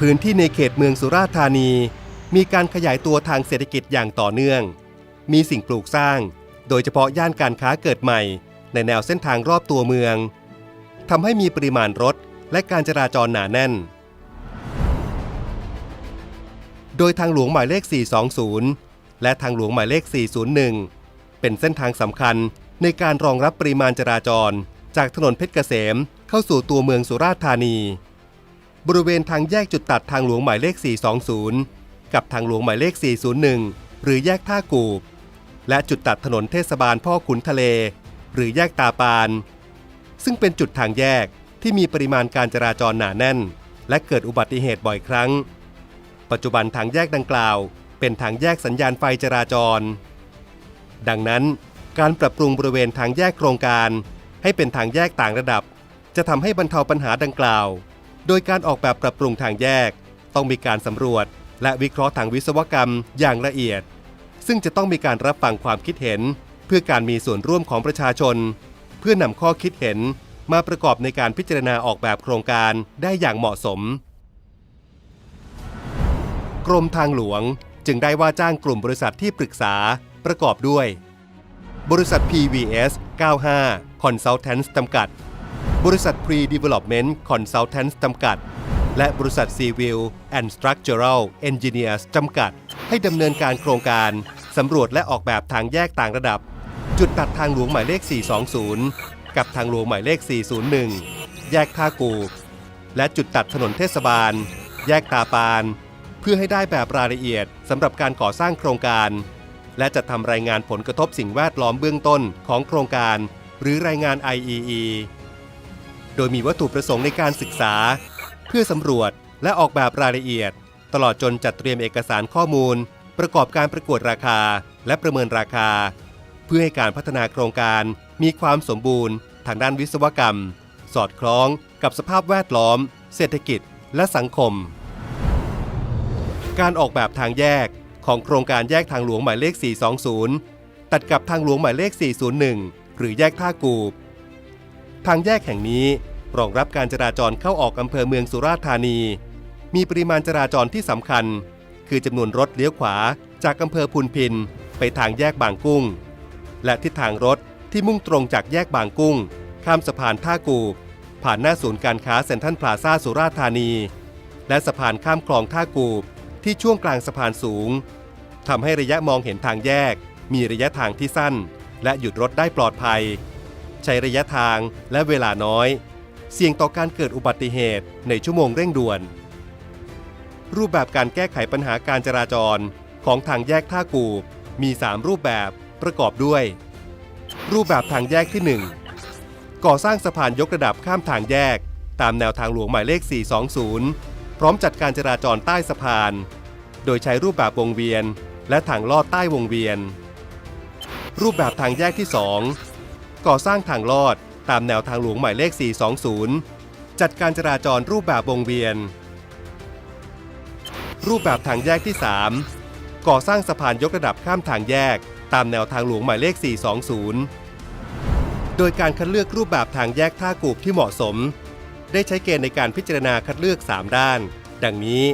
พื้นที่ในเขตเมืองสุราษฎร์ธานี มีการขยายตัวทางเศรษฐกิจอย่างต่อเนื่อง มีสิ่งปลูกสร้าง โดยเฉพาะย่านการค้าเกิดใหม่ ในแนวเส้นทางรอบตัวเมืองทำให้มีปริมาณรถและการจราจรหนาแน่น โดยทางหลวงหมายเลข 420 และทางหลวงหมายเลข 401 เป็นเส้นทางสำคัญในการรองรับปริมาณจราจร จากถนนเพชรเกษมเข้าสู่ตัวเมืองสุราษฎร์ธานี บริเวณทางแยกจุดตัดทางหลวงหมายเลข 420 กับทางหลวงหมายเลข 401 หรือแยกท่ากูบ และจุดตัดถนนเทศบาลพ่อขุนทะเล หรือแยกตาปาน ซึ่งเป็นจุดทางแยกที่มีปริมาณการจราจรหนาแน่น และเกิดอุบัติเหตุบ่อยครั้ง ปัจจุบันทางแยกดังกล่าว เป็นทางแยกสัญญาณไฟจราจร ดังนั้น การปรับปรุงบริเวณทางแยกโครงการ ให้เป็นทางแยกต่างระดับ จะทำให้บรรเทาปัญหาดังกล่าว โดยการออกแบบปรับปรุงทางแยก ต้องมีการสำรวจ และวิเคราะห์ทางวิศวกรรมอย่างละเอียด ซึ่งจะต้องมีการรับฟังความคิดเห็น เพื่อการมีส่วนร่วมของประชาชน เพื่อนำข้อคิดเห็นมาประกอบในการพิจารณาออกแบบโครงการได้อย่างเหมาะสม กรมทางหลวงจึงได้ว่าจ้างกลุ่มบริษัทที่ปรึกษาประกอบด้วย บริษัท PVS 95 Consultants จำกัด บริษัท Pre-Development Consultants จำกัด และบริษัท Civil and Structural Engineers จำกัด ให้ดำเนินการโครงการ สำรวจและออกแบบทางแยกต่างระดับ จุดตัดทางหลวงหมายเลข 420 กับทางหลวงหมายเลข 401 แยกท่ากูบและจุดตัดถนนเทศบาล แยกตาปาน เพื่อให้ได้แบบรายละเอียดสำหรับการก่อสร้างโครงการ และจะทำรายงานผลกระทบสิ่งแวดล้อมเบื้องต้นของโครงการ หรือรายงาน IEE โดยมีวัตถุประสงค์ในการศึกษา เพื่อสำรวจและออกแบบรายละเอียด ตลอดจนจัดเตรียมเอกสารข้อมูล ประกอบการประกวดราคาและประเมินราคา เพื่อให้การพัฒนาโครงการมีความสมบูรณ์ ทางด้านวิศวกรรม สอดคล้องกับสภาพแวดล้อม เศรษฐกิจ และสังคม การออกแบบทางแยกของโครงการแยกทางหลวงหมายเลข 420 ตัดกับทางหลวงหมายเลข 401 หรือแยกท่ากูบ ทางแยกแห่งนี้รองรับการจราจรเข้าออกอำเภอเมืองสุราษฎร์ธานี มีปริมาณจราจรที่สำคัญ คือจำนวนรถเลี้ยวขวาจากอำเภอพุนพิน ไปทางแยกบางกุ้ง และทิศทางรถที่มุ่งตรงจากแยกบางกุ้ง ข้ามสะพานท่ากูบผ่านหน้าศูนย์การค้าเซ็นทรัลพลาซ่าสุราษฎร์ธานี และสะพานข้ามคลองท่ากูบที่ช่วงกลางสะพานสูงทำให้ระยะมองเห็นทางแยก มีระยะทางที่สั้น และหยุดรถได้ปลอดภัย ใช้ระยะทางและเวลาน้อย เสี่ยงต่อการเกิดอุบัติเหตุในชั่วโมงเร่งด่วน รูปแบบการแก้ไขปัญหาการจราจรของทางแยกท่ากูบมี 3 รูปแบบประกอบด้วย รูปแบบทางแยกที่ 1 ก่อสร้างสะพานยกระดับข้ามทางแยก ตามแนวทางหลวงหมายเลข 420 พร้อมจัดการจราจรใต้สะพาน โดยใช้รูปแบบวงเวียน และทางลอดใต้วงเวียน รูปแบบทางแยกที่ 2 ก่อสร้างทางลอด ตามแนวทางหลวงหมายเลข 420 จัดการจราจรรูปแบบวงเวียน รูปแบบทางแยกที่ 3 ก่อสร้างสะพานยกระดับข้ามทางแยก ตามแนวทางหลวงหมายเลข 420 โดยการคัดเลือกรูปแบบทางแยกท่ากูบที่เหมาะสม ได้ใช้เกณฑ์ในการพิจารณาคัดเลือก 3 ด้าน ดังนี้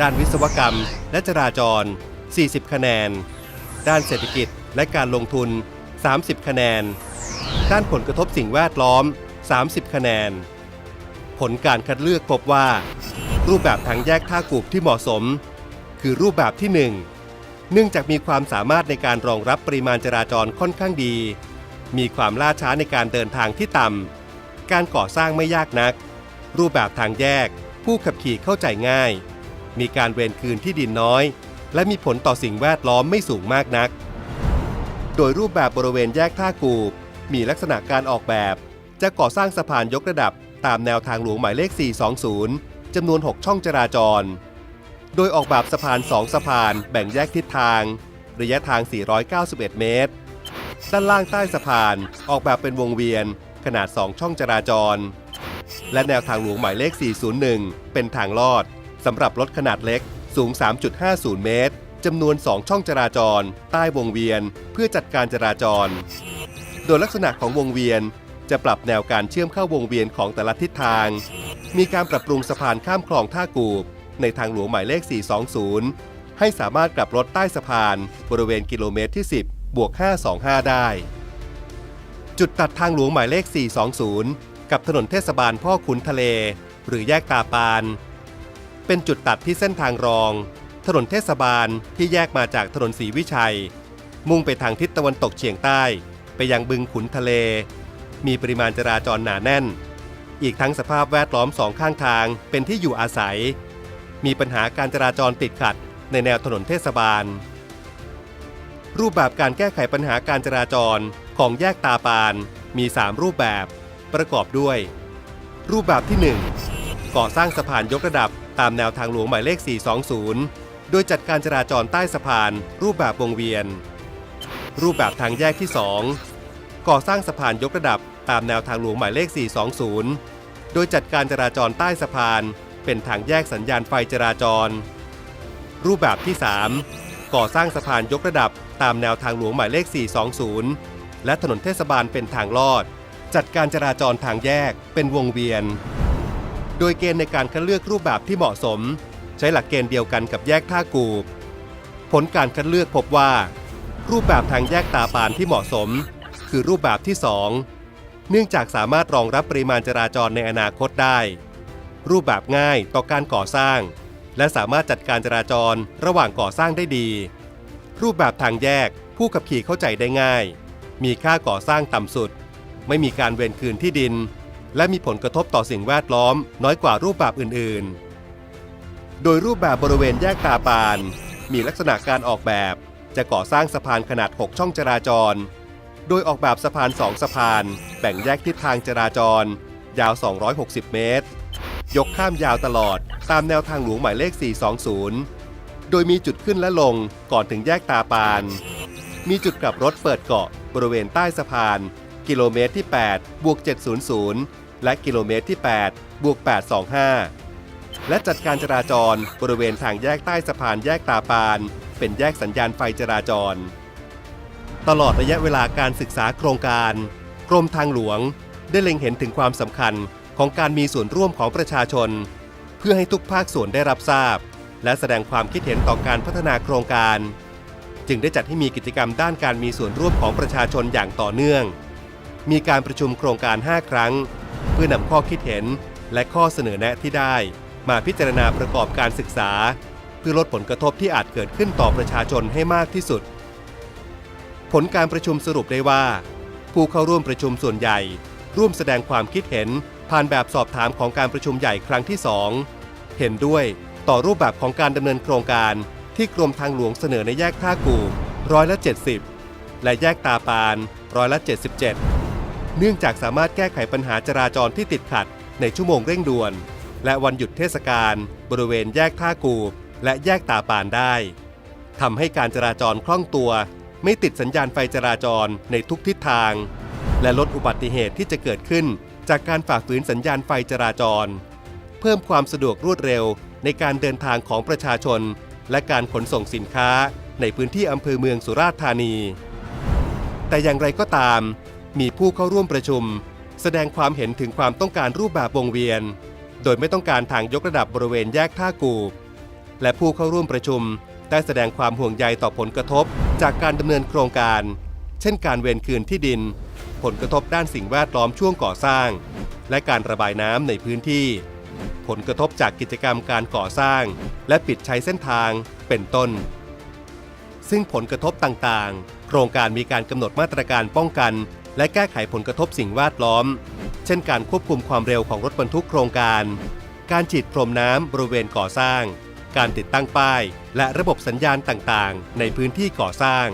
ด้านวิศวกรรม และจราจร 40 คะแนน ด้านเศรษฐกิจและการลงทุน 30 คะแนน ด้านผลกระทบสิ่งแวดล้อม 30 คะแนน ผลการคัดเลือกพบว่า รูปแบบทางแยกท่ากูบที่เหมาะสม คือรูปแบบที่ 1 เนื่องจากมีความสามารถในการรองรับปริมาณจราจรค่อนข้างดี มีความล่าช้าในการเดินทางที่ต่ำการก่อสร้างไม่ยากนัก รูปแบบทางแยก ผู้ขับขี่เข้าใจง่าย มีการเวรคืนที่ดินน้อย และมีผลต่อสิ่งแวดล้อมไม่สูงมากนัก โดยรูปแบบบริเวณแยกท่ากูบ มีลักษณะการออกแบบ จะก่อสร้างสะพานยกระดับตามแนวทางหลวงหมายเลข 420 จำนวน 6 ช่องจราจร โดยออกแบบสะพาน 2 สะพานแบ่งแยกทิศทาง ระยะทาง 491 เมตร ด้านล่างใต้สะพานออกแบบเป็นวงเวียนขนาด 2 ช่องจราจร และแนวทางหลวงหมายเลข 401 เป็นทางลอดสำหรับรถขนาดเล็กสูง 3.50 เมตรจำนวน 2 ช่องจราจร ใต้วงเวียน เพื่อจัดการจราจร โดยลักษณะของวงเวียนจะปรับแนวการเชื่อมเข้าวงเวียนของแต่ละทิศทาง มีการปรับปรุงสะพานข้ามคลองท่ากูบ ในทางหลวงหมายเลข 420 ให้สามารถกลับรถใต้สะพาน บริเวณกิโลเมตรที่ 10 บวก 525 ได้ จุดตัดทางหลวงหมายเลข 420 กับถนนเทศบาลพ่อขุนทะเล หรือแยกตาปาน เป็นจุดตัดที่เส้นทางรอง ถนนเทศบาลที่แยกมาจากถนนศรีวิชัย มุ่งไปทางทิศตะวันตกเฉียงใต้ ไปยังบึงขุนทะเล มีปริมาณจราจรหนาแน่น อีกทั้งสภาพแวดล้อมสองข้างทางเป็นที่อยู่อาศัย มีปัญหาการจราจรติดขัดในแนวถนนเทศบาล รูปแบบการแก้ไขปัญหาการจราจรของแยกตาปานมี 3 รูปแบบประกอบด้วย รูปแบบที่ 1 ก่อสร้างสะพานยกระดับตามแนวทางหลวงหมายเลข 420 โดยจัดการจราจรใต้สะพานรูปแบบวงเวียน รูปแบบทางแยกที่ 2 ก่อสร้างสะพานยกระดับตามแนวทางหลวงหมายเลข 420 โดยจัดการจราจรใต้สะพาน เป็นทางแยกสัญญาณไฟจราจร รูปแบบที่ 3 ก่อสร้างสะพานยกระดับตามแนวทางหลวงหมายเลข 420 และถนนเทศบาลเป็นทางลอด จัดการจราจรทางแยกเป็นวงเวียน โดยเกณฑ์ในการคัดเลือกรูปแบบที่เหมาะสม ใช้หลักเกณฑ์เดียวกันกับแยกท่ากูบ ผลการคัดเลือกพบว่า รูปแบบทางแยกตาปานที่เหมาะสม คือรูปแบบที่ 2 เนื่องจากสามารถรองรับปริมาณจราจรในอนาคตได้ รูปแบบง่ายต่อการก่อสร้าง และสามารถจัดการจราจรระหว่างก่อสร้างได้ดี รูปแบบทางแยกผู้ขับขี่เข้าใจได้ง่าย มีค่าก่อสร้างต่ำสุด ไม่มีการเวนคืนที่ดิน และมีผลกระทบต่อสิ่งแวดล้อม น้อยกว่ารูปแบบอื่นๆ โดยรูปแบบบริเวณแยกตาปาน มีลักษณะการออกแบบ จะก่อสร้างสะพานขนาด 6 ช่องจราจร โดยออกแบบสะพาน 2 สะพาน แบ่งแยกทิศทางจราจร ยาว 260 เมตร ยกข้ามยาวตลอด ตามแนวทางหลวงหมายเลข 420 โดยมีจุดขึ้นและลงก่อนถึงแยกตาปาน มีจุดกลับรถเปิดเกาะบริเวณใต้สะพาน กิโลเมตรที่ 8 บวก 700 และกิโลเมตรที่ 8 บวก 825 และจัดการจราจรบริเวณทางแยกใต้สะพานแยกตาปาน เป็นแยกสัญญาณไฟจราจร ตลอดระยะเวลาการศึกษาโครงการ กรมทางหลวงได้เล็งเห็นถึงความสำคัญของการมีส่วนร่วมของประชาชน เพื่อให้ทุกภาคส่วนได้รับทราบ และแสดงความคิดเห็นต่อการพัฒนาโครงการ จึงได้จัดให้มีกิจกรรมด้านการมีส่วนร่วมของประชาชนอย่างต่อเนื่อง มีการประชุมโครงการ 5 ครั้ง เพื่อนำข้อคิดเห็นและข้อเสนอแนะที่ได้ มาพิจารณาประกอบการศึกษา เพื่อลดผลกระทบที่อาจเกิดขึ้นต่อประชาชนให้มากที่สุด ผลการประชุมสรุปได้ว่า ผู้เข้าร่วมประชุมส่วนใหญ่ ร่วมแสดงความคิดเห็นผ่านแบบสอบถามของการประชุมใหญ่ครั้งที่ 2 เห็นด้วยต่อรูปแบบของการดำเนินโครงการที่กรมทางหลวงเสนอในแยกท่ากูร้อยละ 70 และแยกตาปานร้อยละ 77 เนื่องจากสามารถแก้ไขปัญหาจราจรที่ติดขัดในชั่วโมงเร่งด่วน และวันหยุดเทศกาลบริเวณแยกท่ากูบ และแยกตาปานได้ทำให้การจราจรคล่องตัว ไม่ติดสัญญาณไฟจราจรในทุกทิศทาง และลดอุบัติเหตุที่จะเกิดขึ้น จากการฝ่าฝืนสัญญาณไฟจราจร เพิ่มความสะดวกรวดเร็วในการเดินทางของประชาชน และการขนส่งสินค้าในพื้นที่อำเภอเมืองสุราษฎร์ธานี แต่อย่างไรก็ตาม มีผู้เข้าร่วมประชุม แสดงความเห็นถึงความต้องการรูปแบบวงเวียน โดยไม่ต้องการทางยกระดับบริเวณแยกท่ากูบ และผู้เข้าร่วมประชุม ได้แสดงความห่วงใยต่อผลกระทบ จากการดำเนินโครงการ เช่นการเวนคืนที่ดิน ผลกระทบด้านสิ่งแวดล้อมช่วงก่อสร้าง และการระบายน้ำในพื้นที่ ผลกระทบจากกิจกรรมการก่อสร้าง และปิดใช้เส้นทางเป็นต้น ซึ่งผลกระทบต่างๆ โครงการมีการกำหนดมาตรการป้องกัน และแก้ไขผลกระทบสิ่งแวดล้อม เช่น การควบคุมความเร็วของรถบรรทุกโครงการ การฉีดพรมน้ำบริเวณก่อสร้าง การติดตั้งป้าย และระบบสัญญาณต่างๆ ในพื้นที่ก่อสร้าง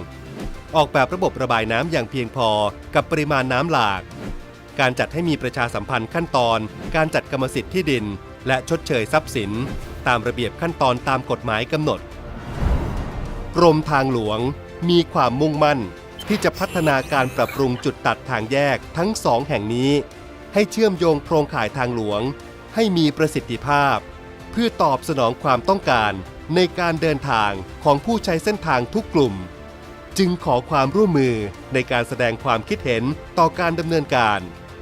ออกแบบระบบระบายน้ำอย่างเพียงพอกับปริมาณน้ำหลาก การจัดให้มีประชาสัมพันธ์ขั้นตอน การจัดกรรมสิทธิ์ที่ดิน และชดเชยทรัพย์สิน ตามระเบียบขั้นตอนตามกฎหมายกำหนด กรมทางหลวง มีความมุ่งมั่น ที่จะพัฒนาการปรับปรุงจุดตัดทางแยกทั้งสองแห่งนี้ ให้เชื่อมโยงโครงข่ายทางหลวง ให้มีประสิทธิภาพ เพื่อตอบสนองความต้องการในการเดินทางของผู้ใช้เส้นทางทุกกลุ่ม จึงขอความร่วมมือในการแสดงความคิดเห็นต่อการดำเนินการ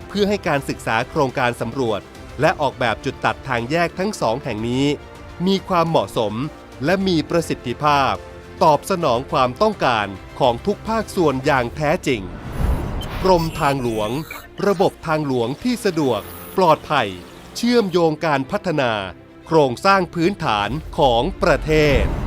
เพื่อให้การศึกษาโครงการสำรวจ และออกแบบจุดตัดทางแยกทั้งสองแห่งนี้ มีความเหมาะสมและมีประสิทธิภาพ ตอบสนองความต้องการของทุกภาคส่วนอย่างแท้จริง กรมทางหลวง ระบบทางหลวงที่สะดวก ปลอดภัย เชื่อมโยงการพัฒนา โครงสร้างพื้นฐานของประเทศ